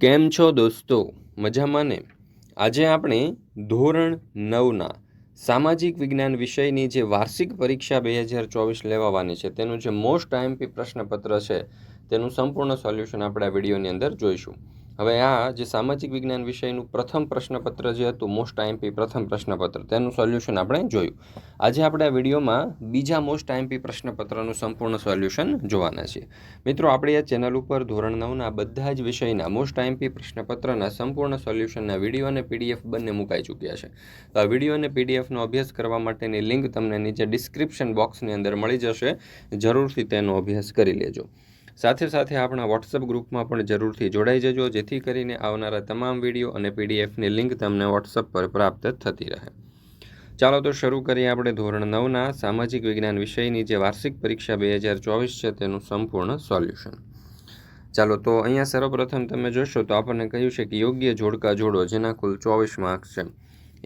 કેમ છો દોસ્તો? મજામાં ને? આજે આપણે ધોરણ નવના સામાજિક વિજ્ઞાન વિષયની જે વાર્ષિક પરીક્ષા બે હજાર ચોવીસ લેવાવાની છે, તેનું જે મોસ્ટ આઈએમપી પ્રશ્નપત્ર છે, તેનું સંપૂર્ણ સોલ્યુશન આપણે આ વિડીયોની અંદર જોઈશું. હવે આ જે સામાજિક વિજ્ઞાન વિષયનું પ્રથમ પ્રશ્નપત્ર જે હતું મોસ્ટ આઈએમપી પ્રથમ પ્રશ્નપત્ર, તેનું સોલ્યુશન આપણે જોયું. આજે આપણે આ વિડીયોમાં બીજા મોસ્ટ આઈએમપી પ્રશ્નપત્રનું સંપૂર્ણ સોલ્યુશન જોવાના છીએ. મિત્રો, આપણી આ ચેનલ ઉપર ધોરણ નવના બધા જ વિષયના મોસ્ટ આઈએમપી પ્રશ્નપત્રના સંપૂર્ણ સોલ્યુશનના વીડિયો અને પીડીએફ બંને મુકાઈ ચૂક્યા છે. તો આ વીડિયો અને પીડીએફનો અભ્યાસ કરવા માટેની લિંક તમને નીચે ડિસ્ક્રિપ્શન બોક્સની અંદર મળી જશે. જરૂરથી તેનો અભ્યાસ કરી લેજો. સાથે સાથે આપણા વોટ્સઅપ ગ્રુપમાં પણ જરૂરથી જોડાઈ જજો, જેથી કરીને આવનારા તમામ વીડિયો અને પીડીએફની લિંક તમને વોટ્સઅપ પર પ્રાપ્ત થતી રહે. ચાલો તો શરૂ કરીએ આપણે ધોરણ નવના સામાજિક વિજ્ઞાન વિષયની જે વાર્ષિક પરીક્ષા બે હજાર ચોવીસ છે તેનું સંપૂર્ણ સોલ્યુશન. ચાલો તો અહીંયા સર્વપ્રથમ તમે જોશો તો આપણને કહ્યું છે કે યોગ્ય જોડકા જોડો જેના કુલ ચોવીસ માર્ક્સ છે.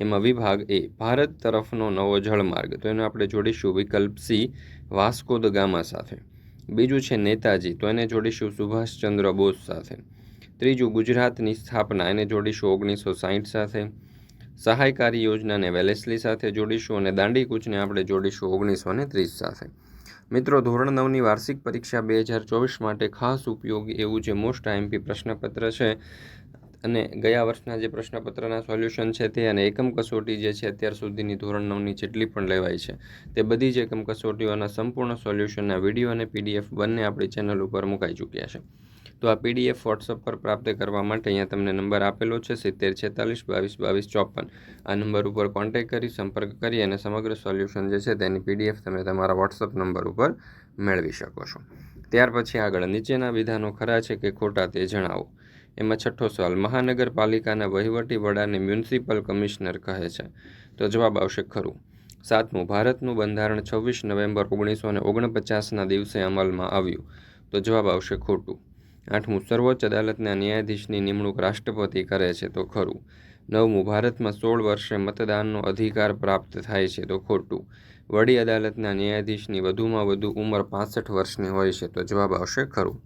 એમાં વિભાગ એ ભારત તરફનો નવો જળમાર્ગ. તો એને આપણે જોડીશું વિકલ્પ સી, વાસ્કો દ ગામા સાથે. બીજું છે નેતાજી, તો એને જોડીશું સુભાષચંદ્ર બોઝ સાથે. ત્રીજું, ગુજરાતની સ્થાપના, એને જોડીશું ઓગણીસો સાહીઠ સાથે. સહાયકારી યોજનાને વેલેસલી સાથે જોડીશું અને દાંડી કૂચને આપણે જોડીશું ઓગણીસો ને ત્રીસ સાથે. મિત્રો, ધોરણ નવની વાર્ષિક પરીક્ષા બે હજાર ચોવીસ માટે ખાસ ઉપયોગ એવું જે મોસ્ટ આઈએમપી પ્રશ્નપત્ર છે અને ગયા વર્ષના જે પ્રશ્નપત્રના સોલ્યુશન છે તે અને એકમ કસોટી જે છે અત્યાર સુધીની ધોરણ નવની જેટલી પણ લેવાય છે, તે બધી જ એકમ કસોટીઓના સંપૂર્ણ સોલ્યુશનના વીડિયો અને પીડીએફ બંને આપણી ચેનલ ઉપર મુકાઈ ચૂક્યા છે. તો આ પીડીએફ વોટ્સઅપ પર પ્રાપ્ત કરવા માટે અહીંયા તમને નંબર આપેલો છે, સિત્તેર છેતાલીસ, બાવીસ બાવીસ, ચોપન. આ નંબર ઉપર કોન્ટેક્ટ કરી, સંપર્ક કરી અને સમગ્ર સોલ્યુશન જે છે તેની પીડીએફ તમે તમારા વોટ્સઅપ નંબર ઉપર મેળવી શકો છો. ત્યાર પછી આગળ નીચેના વિધાનો ખરા છે કે ખોટા તે જણાવો. એમાં છઠ્ઠો સવાલ, મહાનગરપાલિકાના વહીવટી વડાને મ્યુનિસિપલ કમિશનર કહે છે. તો જવાબ આવશે ખરું. સાતમું, ભારતનું બંધારણ છવ્વીસ નવેમ્બર ઓગણીસો ને ઓગણપચાસના દિવસે અમલમાં આવ્યું. તો જવાબ આવશે ખોટું. આઠમું, સર્વોચ્ચ અદાલતના ન્યાયાધીશની નિમણૂક રાષ્ટ્રપતિ કરે છે તો ખરું. નવમું, ભારતમાં સોળ વર્ષે મતદાનનો અધિકાર પ્રાપ્ત થાય છે તો ખોટું. વડી અદાલતના ન્યાયાધીશની વધુમાં વધુ ઉંમર પાસઠ વર્ષની હોય છે તો જવાબ આવશે ખરું.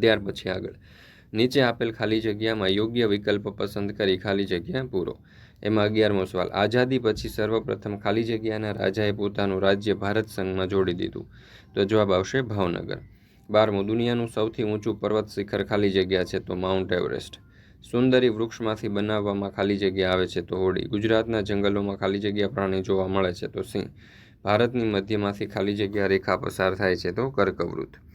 ત્યાર પછી આગળ. નીચે આપેલ ખાલી જગ્યામાં યોગ્ય વિકલ્પ પસંદ કરી ખાલી જગ્યા પૂરો. એમાં અગિયારમો સવાલ, આઝાદી પછી સર્વપ્રથમ ખાલી જગ્યાના રાજાએ પોતાનું રાજ્ય ભારત સંઘમાં જોડી દીધું? તો જવાબ આવશે ભાવનગર. બારમું, દુનિયાનું સૌથી ઊંચું પર્વત શિખર ખાલી જગ્યા છે તો માઉન્ટ એવરેસ્ટ. સુંદરી વૃક્ષમાંથી બનાવવામાં ખાલી જગ્યા આવે છે તો હોડી. ગુજરાતના જંગલોમાં ખાલી જગ્યા પ્રાણી જોવા મળે છે તો સિંહ. ભારતની મધ્યમાંથી ખાલી જગ્યા રેખા પસાર થાય છે તો કર્કવૃત.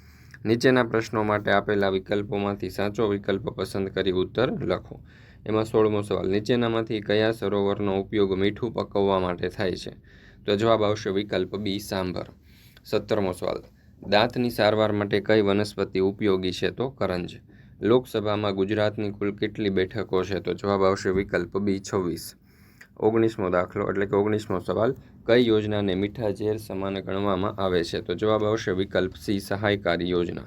નીચેના પ્રશ્નો માટે આપેલા વિકલ્પોમાંથી સાચો વિકલ્પ પસંદ કરી ઉત્તર લખો. એમાં સોળમો સવાલ, નીચેનામાંથી કયા સરોવરનો ઉપયોગ મીઠું પકવવા માટે થાય છે? તો જવાબ આવશે વિકલ્પ બી, સાંભર. સત્તરમો સવાલ, દાંતની સારવાર માટે કઈ વનસ્પતિ ઉપયોગી છે તો કરંજ? લોકસભામાં ગુજરાતની કુલ કેટલી બેઠકો છે? તો જવાબ આવશે વિકલ્પ બી, છવ્વીસ. ઓગણીસમો દાખલો એટલે કે ઓગણીસમો સવાલ, કઈ યોજનાને મીઠા ઝેર સમાન ગણવામાં આવે છે? તો જવાબ આવશે વિકલ્પ સી, સહાયકારી યોજના.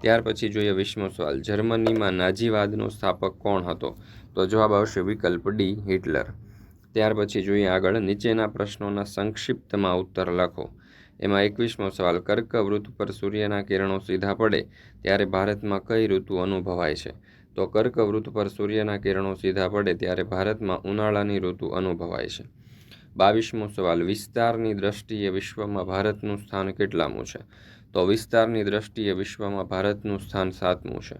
ત્યાર પછી જોઈએ વીસમો સવાલ, જર્મનીમાં નાજીવાદનો સ્થાપક કોણ હતો? તો જવાબ આવશે વિકલ્પ ડી, હિટલર. ત્યાર પછી જોઈએ આગળ, નીચેના પ્રશ્નોના સંક્ષિપ્તમાં ઉત્તર લખો. એમાં એકવીસમો સવાલ કર્કવૃત પર સૂર્યના કિરણો સીધા પડે, ત્યારે ભારતમાં કઈ ઋતુ અનુભવાય છે? તો કર્કવૃત પર સૂર્યના કિરણો સીધા પડે ત્યારે ભારતમાં ઉનાળાની ઋતુ અનુભવાય છે. બાવીસમો સવાલ, વિસ્તારની દ્રષ્ટિએ વિશ્વમાં ભારતનું સ્થાન કેટલામું છે? તો વિસ્તારની દ્રષ્ટિએ વિશ્વમાં ભારતનું સ્થાન સાતમું છે.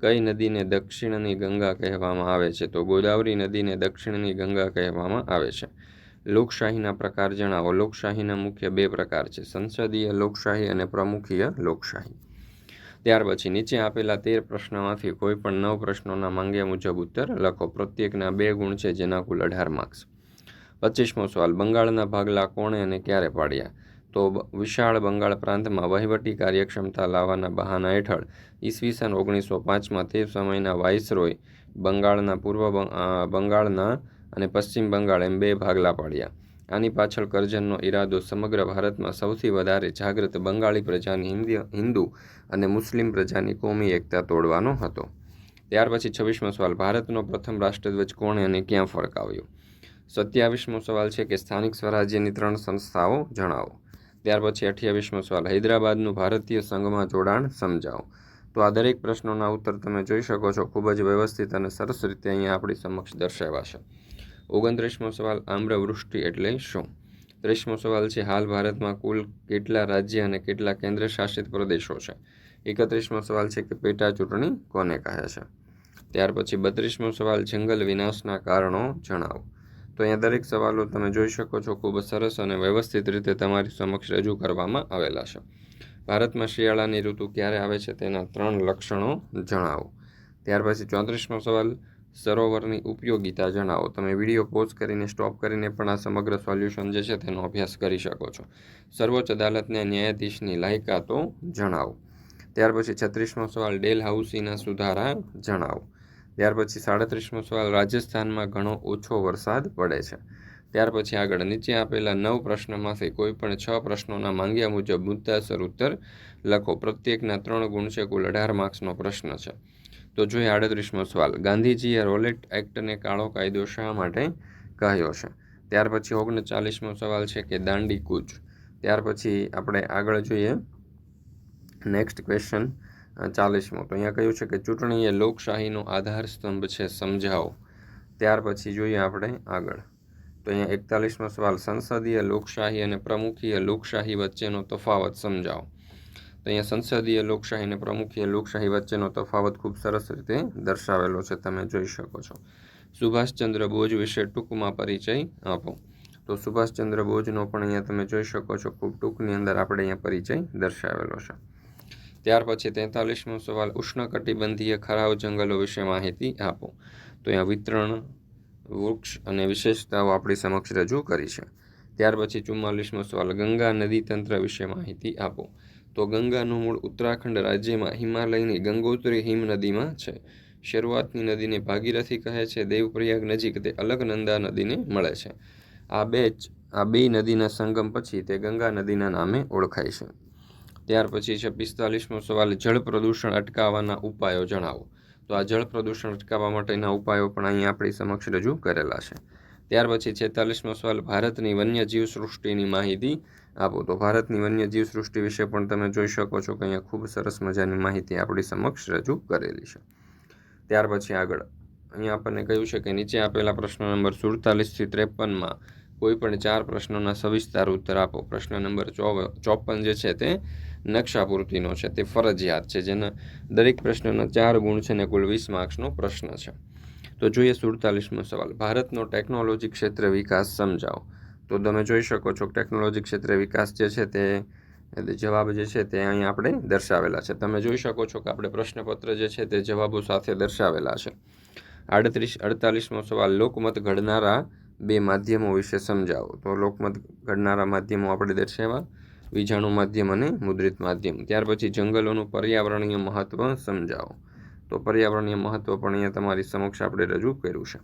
કઈ નદીને દક્ષિણની ગંગા કહેવામાં આવે છે? તો ગોદાવરી નદીને દક્ષિણની ગંગા કહેવામાં આવે છે. લોકશાહીના પ્રકાર જણાવો. લોકશાહીના મુખ્ય બે પ્રકાર છે. સંસદીય લોકશાહી અને પ્રમુખીય લોકશાહી. ત્યાર પછી નીચે આપેલા તેર પ્રશ્નમાંથી કોઈ પણ નવ પ્રશ્નોના માંગ્યા મુજબ ઉત્તર લખો. પ્રત્યેકના બે ગુણ છે જેના કુલ અઢાર માર્ક્સ પચીસમો સવાલ, બંગાળના ભાગલા કોણે અને ક્યારે પાડ્યા? તો વિશાળ બંગાળ પ્રાંતમાં વહીવટી કાર્યક્ષમતા લાવવાના બહાના હેઠળ ઈસવીસન ઓગણીસો પાંચમાં તે સમયના વાઇસરોય બંગાળના પૂર્વ બંગાળના અને પશ્ચિમ બંગાળ એમ બે ભાગલા પાડ્યા. આની પાછળ કરજનનો ઈરાદો સમગ્ર ભારતમાં સૌથી વધારે જાગૃત બંગાળી પ્રજાની હિન્દુ અને મુસ્લિમ પ્રજાની કોમી એકતા તોડવાનો હતો. ત્યાર પછી છવ્વીસમો સવાલ, ભારતનો પ્રથમ રાષ્ટ્રધ્વજ કોણે અને ક્યાં ફરકાવ્યો? સત્યાવીસમો સવાલ છે કે સ્થાનિક સ્વરાજ્યની ત્રણ સંસ્થાઓ જણાવો. ત્યાર પછી અઠ્યાવીસમો સવાલ, હૈદરાબાદનું ભારતીય સંઘમાં જોડાણ સમજાવો. તો આ દરેક પ્રશ્નોના ઉત્તર તમે જોઈ શકો છો, ખૂબ જ વ્યવસ્થિત અને સરસ રીતે અહીંયા આપણી સમક્ષ દર્શાવાશે ઓગણત્રીસમો સવાલ, આમ્રવૃષ્ટિ એટલે શું? ત્રીસમો સવાલ છે, હાલ ભારતમાં કુલ કેટલા રાજ્ય અને કેટલા કેન્દ્ર શાસિત પ્રદેશો છે? એકત્રીસમો સવાલ છે કે પેટા ચૂંટણી કોને કહે છે? ત્યાર પછી બત્રીસમો સવાલ, જંગલ વિનાશના કારણો જણાવો. તો અહીંયા દરેક સવાલો તમે જોઈ શકો છો, ખૂબ સરસ અને વ્યવસ્થિત રીતે તમારી સમક્ષ રજૂ કરવામાં આવેલા છે. ભારતમાં શિયાળાની ઋતુ ક્યારે આવે છે તેના ત્રણ લક્ષણો જણાવો. ત્યાર પછી ચોત્રીસમો સવાલ સરોવરની ઉપયોગિતા જણાવો. તમે વીડિયો પોઝ કરીને, સ્ટોપ કરીને પણ આ સમગ્ર સોલ્યુશન જે છે તેનો અભ્યાસ કરી શકો છો. સર્વોચ્ચ અદાલતના ન્યાયાધીશની લાયકાતો જણાવો. ત્યાર પછી છત્રીસમો સવાલ, ડેલ હાઉસીના સુધારા જણાવો. ત્યાર પછી સાડત્રીસમો સવાલ, રાજસ્થાનમાં ઘણો ઓછો વરસાદ પડે છે. ત્યાર પછી આગળ, નીચે આપેલા નવ પ્રશ્નમાંથી કોઈ પણ છ પ્રશ્નોના માંગ્યા મુજબ મુદ્દાસર ઉત્તર લખો. પ્રત્યેકના ત્રણ ગુણ છે કુલ અઢાર માર્ક્સનો પ્રશ્ન છે. તો જોઈએ આડત્રીસમો સવાલ. ગાંધીજીએ રોલેટ એક્ટને કાળો કાયદો શા માટે કહ્યો છે? ત્યાર પછી ઓગણચાલીસમો સવાલ છે કે દાંડી કૂચ. ત્યાર પછી આપણે આગળ જોઈએ. નેક્સ્ટ ક્વેશ્ચન ચાલીસમો તો અહીંયા કહ્યું છે કે ચૂંટણી એ લોકશાહીનો આધાર સ્તંભ છે સમજાવો. ત્યાર પછી જોઈએ આપણે આગળ. તો અહીંયા એકતાલીસમો સવાલ. સંસદીય લોકશાહી અને પ્રમુખીય લોકશાહી વચ્ચેનો તફાવત સમજાવો. તો અહીંયા સંસદીય લોકશાહી અને પ્રમુખીય લોકશાહી વચ્ચેનો તફાવત ખૂબ સરસ રીતે દર્શાવેલો છે, તમે જોઈ શકો છો. સુભાષચંદ્ર બોઝ વિશે ટૂંકમાં પરિચય આપો. તો સુભાષચંદ્ર બોઝનો પણ અહીંયા તમે જોઈ શકો છો, ખૂબ ટૂંકની અંદર આપણે અહીંયા પરિચય દર્શાવેલો છે. ત્યાર પછી તેતાલીસમો સવાલ, ઉષ્ણકટિબંધીય ખરાવ જંગલો વિશે માહિતી આપો. તો અહીંયા વિતરણ, વૃક્ષ અને વિશેષતાઓ આપણી સમક્ષ રજૂ કરી છે. ત્યાર પછી ચુમ્માલીસમો સવાલ, ગંગા નદી તંત્ર વિશે માહિતી આપો. તો ગંગાનું મૂળ ઉત્તરાખંડ રાજ્યમાં હિમાલયની ગંગોત્રી હિમ નદીમાં છે. શરૂઆતની નદીને ભાગીરથી કહે છે, દેવપ્રયાગ નજીક તે અલકનંદા નદીને મળે છે. આ બે આ બે નદીના સંગમ પછી તે ગંગા નદીના નામે ઓળખાય છે. ત્યાર પછી છે, પિસ્તાલીસમો સવાલ, જળ પ્રદૂષણ અટકાવવાના ઉપાયો જણાવો. તો આ જળ પ્રદૂષણ અટકાવવા માટેના ઉપાયો પણ અહીં આપણી સમક્ષ રજૂ કરેલા છે. ત્યાર પછી છેતાલીસમો સવાલ, ભારતની વન્યજીવ સૃષ્ટિની માહિતી આપો. તો ભારતની વન્યજીવ સૃષ્ટિ વિશે પણ તમે જોઈ શકો છો કે અહીંયા ખૂબ સરસ મજાની માહિતી આપણી સમક્ષ રજૂ કરેલી છે. ત્યાર પછી આગળ. અહીંયા આપણને કહ્યું છે કે નીચે આપેલા પ્રશ્ન નંબર સુડતાલીસથી ત્રેપનમાં કોઈ પણ ચાર પ્રશ્નોના સવિસ્તાર ઉત્તર આપો. પ્રશ્ન નંબર ચોપન જે છે તે નકશા પૂર્તિનો છે. તે ફરજિયાત છે, જેના દરેક પ્રશ્નના ચાર ગુણ છે ને કુલ વીસ માર્ક્સનો પ્રશ્ન છે. તો જોઈએ સુડતાલીસમો સવાલ. ભારતનો ટેકનોલોજી ક્ષેત્રે વિકાસ સમજાવો. તો તમે જોઈ શકો છો ટેકનોલોજી ક્ષેત્રે વિકાસ જે છે તે જવાબ જે છે તે અહીં આપણે દર્શાવેલા છે. તમે જોઈ શકો છો કે આપણે પ્રશ્નપત્ર જે છે તે જવાબો સાથે દર્શાવેલા છે. આડત્રીસ, અડતાલીસમો સવાલ, લોકમત ઘડનારા બે માધ્યમો વિશે સમજાવો. તો લોકમત ઘડનારા માધ્યમો આપણે દર્શાવ્યા. વીજાણુ માધ્યમ અને મુદ્રિત માધ્યમ. ત્યાર પછી જંગલોનું પર્યાવરણીય મહત્ત્વ સમજાવો. તો પર્યાવરણીય મહત્ત્વ પણ અહીંયા તમારી સમક્ષ આપણે રજૂ કર્યું છે.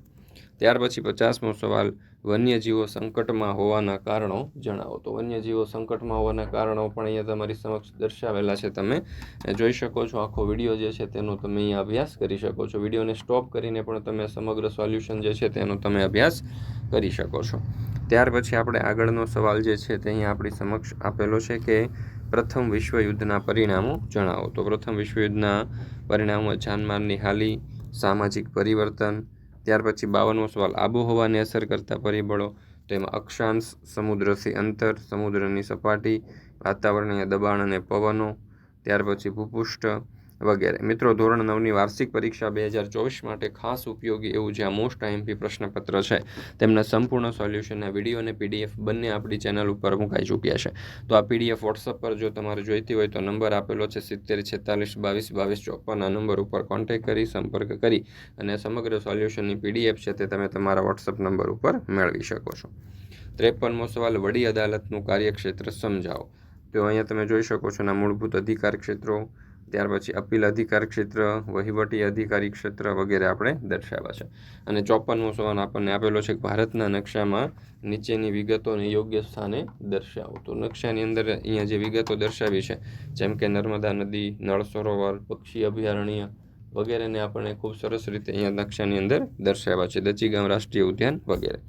ત્યાર પછી પચાસમો સવાલ, વન્યજીવો સંકટમાં હોવાના કારણો જણાવો. તો વન્યજીવો સંકટમાં હોવાના કારણો પણ અહીંયા તમારી સમક્ષ દર્શાવેલા છે. તમે જોઈ શકો છો આખો વીડિયો જે છે તેનો તમે અહીંયા અભ્યાસ કરી શકો છો. વિડીયોને સ્ટોપ કરીને પણ તમે સમગ્ર સોલ્યુશન જે છે તેનો તમે અભ્યાસ કરી શકો છો. ત્યાર પછી આપણે આગળનો સવાલ જે છે તે અહીંયા આપણી સમક્ષ આપેલો છે કે પ્રથમ વિશ્વયુદ્ધના પરિણામો જણાવો. તો પ્રથમ વિશ્વયુદ્ધના પરિણામો, જાનમાલની હાલી, સામાજિક પરિવર્તન ત્યાર પછી બાવનમો સવાલ, આબોહવાને અસર કરતા પરિબળો તેમાં અક્ષાંશ સમુદ્રથી અંતર, સમુદ્રની સપાટી, વાતાવરણીય દબાણ અને પવનો, ત્યાર પછી ભૂપૃષ્ઠ વગેરે. મિત્રો, ધોરણ નવની વાર્ષિક પરીક્ષા બે હજાર ચોવીસ માટે ખાસ ઉપયોગી એવું જે આ મોસ્ટ આઈએમપી પ્રશ્નપત્ર છે, તેમના સંપૂર્ણ સોલ્યુશનના વીડિયો અને પીડીએફ બંને આપણી ચેનલ ઉપર મુકાઈ ચૂક્યા છે. તો આ પીડીએફ વોટ્સઅપ પર જો તમારે જોઈતી હોય તો નંબર આપેલો છે સિત્તેર છેતાલીસ બાવીસ બાવીસ ચોપન. આ નંબર ઉપર કોન્ટેક કરી, સંપર્ક કરી અને સમગ્ર સોલ્યુશનની પીડીએફ છે તે તમે તમારા વોટ્સઅપ નંબર ઉપર મેળવી શકો છો. ત્રેપનમો સવાલ, વડી અદાલતનું કાર્યક્ષેત્ર સમજાવો. તો અહીંયા તમે જોઈ શકો છો ના મૂળભૂત અધિકાર ક્ષેત્રો ત્યાર પછી અપીલ અધિકાર ક્ષેત્ર, વહીવટી અધિકારી ક્ષેત્ર વગેરે આપણે દર્શાવ્યા છે. અને ચોપનમો સવાલ આપણને આપેલો છે કે ભારતના નકશામાં નીચેની વિગતોને યોગ્ય સ્થાને દર્શાવો. તો નકશાની અંદર અહીંયા જે વિગતો દર્શાવી છે, જેમ કે નર્મદા નદી, નળ સરોવર, પક્ષી અભયારણ્ય વગેરેને આપણે ખૂબ સરસ રીતે અહીંયા નકશાની અંદર દર્શાવ્યા છે. દચીગામ રાષ્ટ્રીય ઉદ્યાન વગેરે.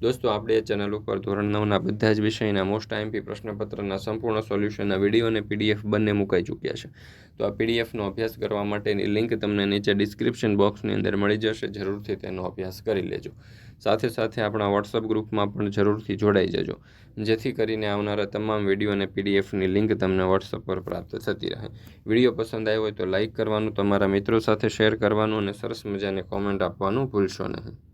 દોસ્તો, આપણે એ ચેનલ ઉપર ધોરણ નવના બધા જ વિષયના મોસ્ટ આઈએમપી પ્રશ્નપત્રના સંપૂર્ણ સોલ્યુશનના વીડિયો અને પીડીએફ બંને મુકાઈ ચૂક્યા છે. તો આ પીડીએફનો અભ્યાસ કરવા માટેની લિંક તમને નીચે ડિસ્ક્રિપ્શન બોક્સની અંદર મળી જશે. જરૂરથી તેનો અભ્યાસ કરી લેજો. સાથે સાથે આપણા વોટ્સઅપ ગ્રુપમાં પણ જરૂરથી જોડાઈ જજો. જેથી કરીને આવનારા તમામ વીડિયો અને પીડીએફની લિંક તમને વોટ્સઅપ પર પ્રાપ્ત થતી રહે. વીડિયો પસંદ આવ્યો હોય તો લાઇક કરવાનું, તમારા મિત્રો સાથે શેર કરવાનું અને સરસ મજાને કોમેન્ટ આપવાનું ભૂલશો નહીં.